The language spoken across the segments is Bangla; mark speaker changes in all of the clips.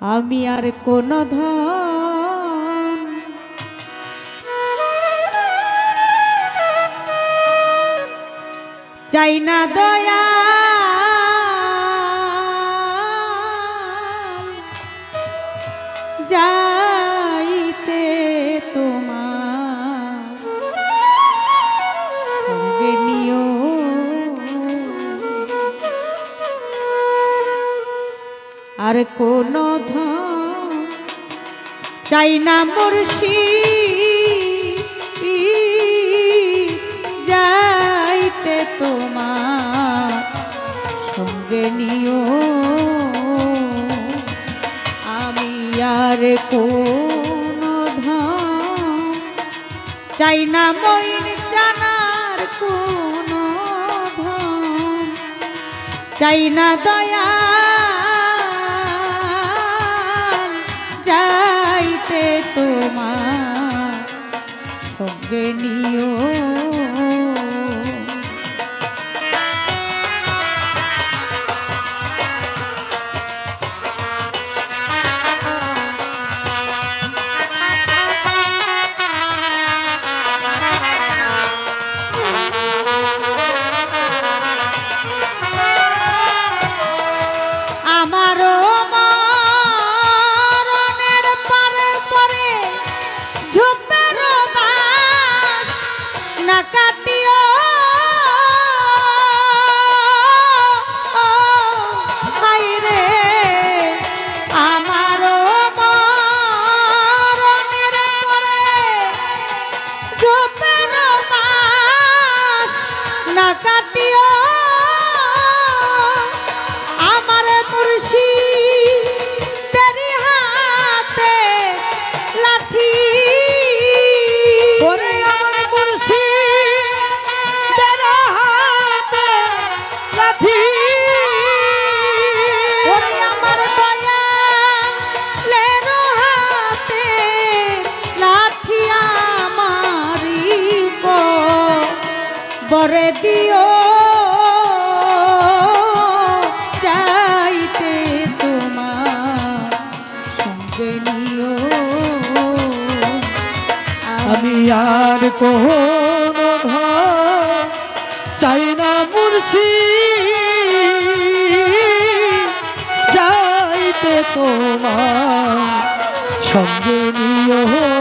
Speaker 1: আমি আর কোন ধন। চাই না দয়া। যা আর কোন চাই না মুর্শি। যাইতে তোমার সঙ্গে নিও। আমি আর কোন চাই না মইন জানার কোন চাই না দয়া করে দিও চাইতে তোমার সঙ্গে নিও।
Speaker 2: আমি আর কোন চাই না মুর্শি। যাইতে তোমার সঙ্গে নিও।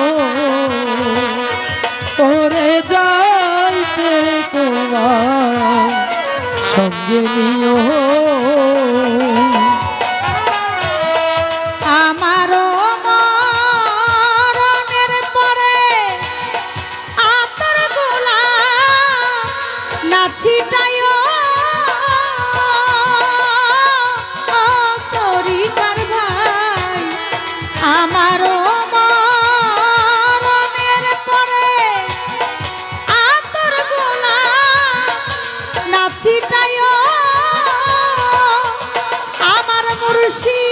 Speaker 1: 我的心。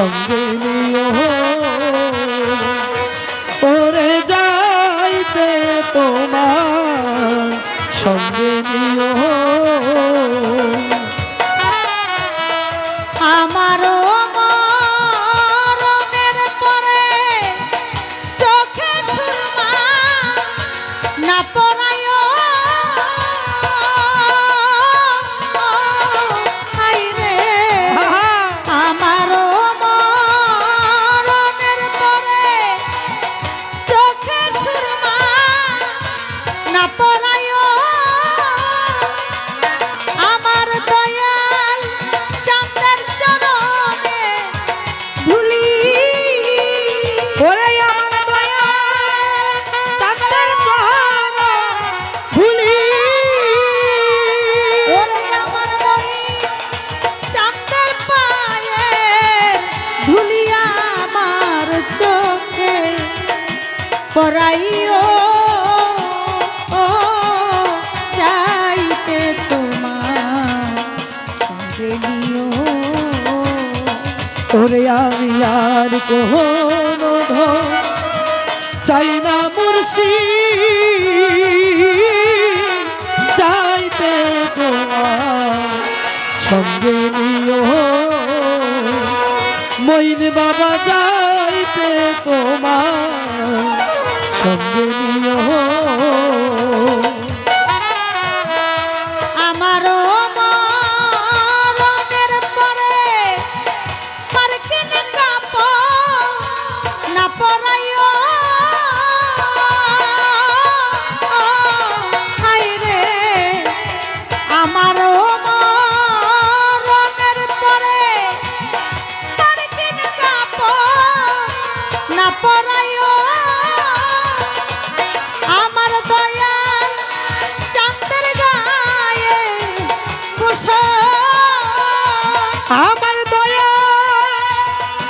Speaker 1: I'm night. কাছে নিও
Speaker 2: ওরে আমি আর কোন চাই না মুর্শি চাইতে তোমার সঙ্গে নিও। মইন বাবা যাইতে তোমার সঙ্গে নিও।
Speaker 1: আমার
Speaker 2: দয়া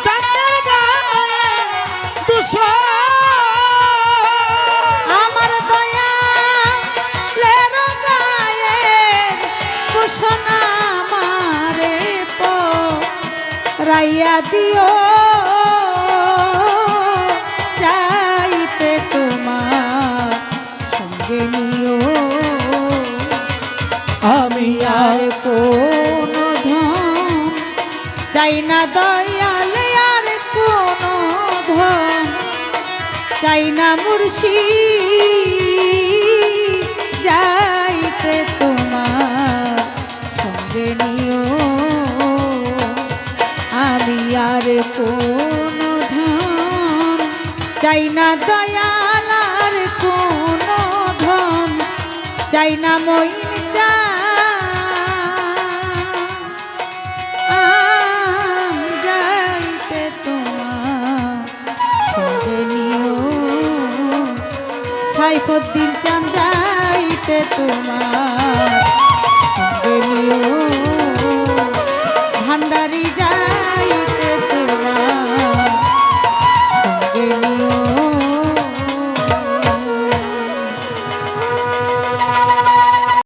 Speaker 2: চাঁদের গায়ে দুশো
Speaker 1: রাইয়া দিও।
Speaker 2: আমি
Speaker 1: আর কোনো ধন। চাই না দয়ালে আর কোনো ধন। চাই না মুর্শি যাইতে তোমার সঙ্গে নিও। আমি আর কোনো চাই না দয়াল আর কোনো ধন। চাই না মইন